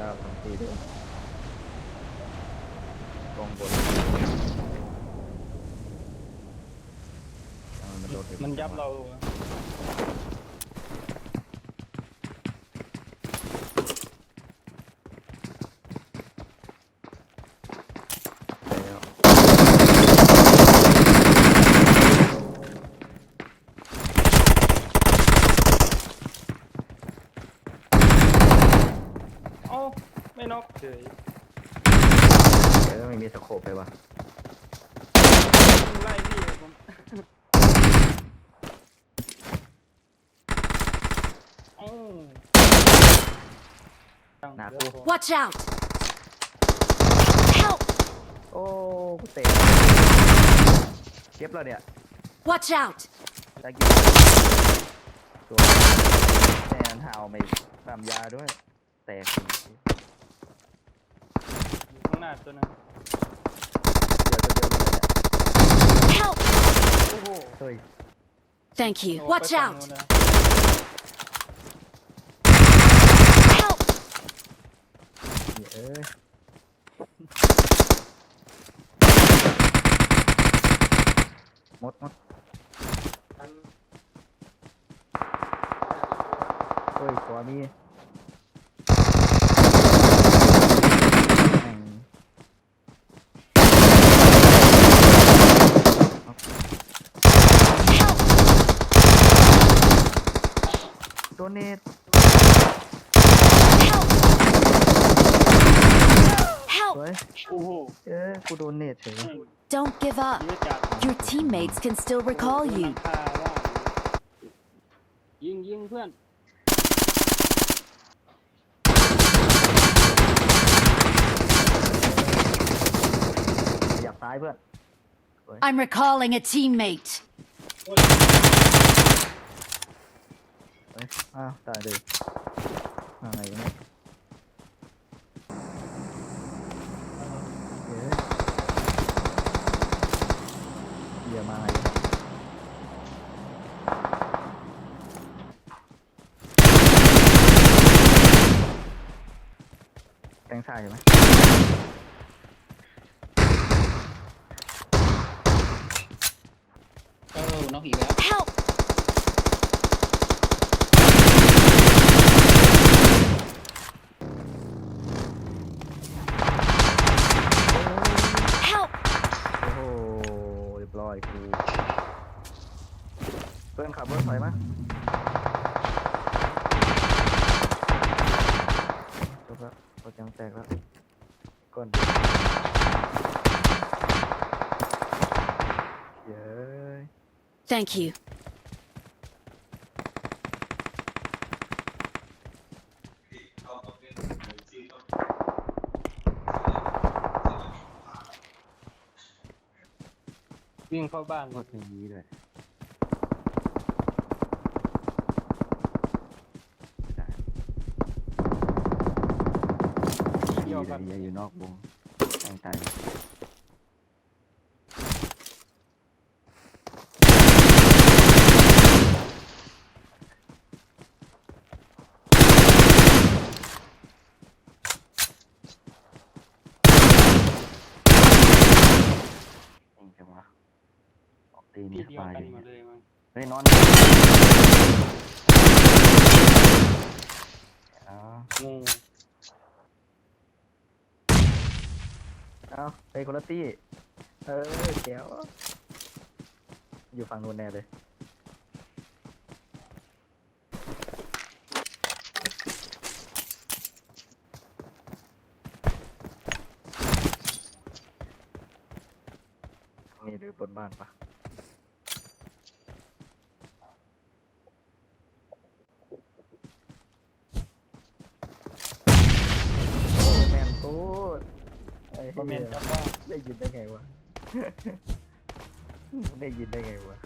ดาวสองทีด้วยกองบนมันยับเรา แล้ว เอ้า ไม่น็อกเฉยเดี๋ยวไม่มีสโคปเลยวะไล่พี่ผมเอ้าหนากู Watch out! Help! โอ้กูเตะเก็บแล้วเนี่ย Watch out! ตะกี้ตัวแทนหาวไม่ตามยาด้วย แตกจริงอยู่ข้างหน้าตัวนั้นเดี๋ยวตัวเดียวเลยเนี่ย Help! โอ้โหเฮ้ย Thank you. โอ้ Watch ไปฝั่ง out! นู้นนะ Help! เอ้ย หมดหมดเฮ้ยขวามี โดเนท Help! ส Help! วย โอ้โห เอ้ยกูโดเนทเฉย Don't give up. ยืดจัด Your teammates can still recall you. ฆ่าว่ายิงยิงเพื่อน ขยับซ้ายเพื่อน I'm recalling a teammate. เฮ้ยอ้าวตายเลยมาไงกันเนี่ยเฮ้ยเหี้ยมาไงกันแทงซ้ายอยู่ไหมเออน็อกอีกแล้ว Help! พื่อนขับรถถอยมาจบแล้วรถยังแตกแล้วก่อนเย้ย Thank you. วิ่งเข้าบ้านรถอย่างนี้ด้วย ที่ดีเดียวเลกันยอยู่นอกวงแทงตายเองจังวะออกตีนี่ที่สเดียวบายกันดีหมดเลยมั้งเฮ้ยนอนเอา งู เอาไปคนละตี้ เออแก้วอยู่ฝั่งนู้นแน่เลยมีหรือบนบ้านปะโอ้แมนตูด คอมเมนต์ว่าได้ยินได้ไงวะ ได้ยินได้ไงวะ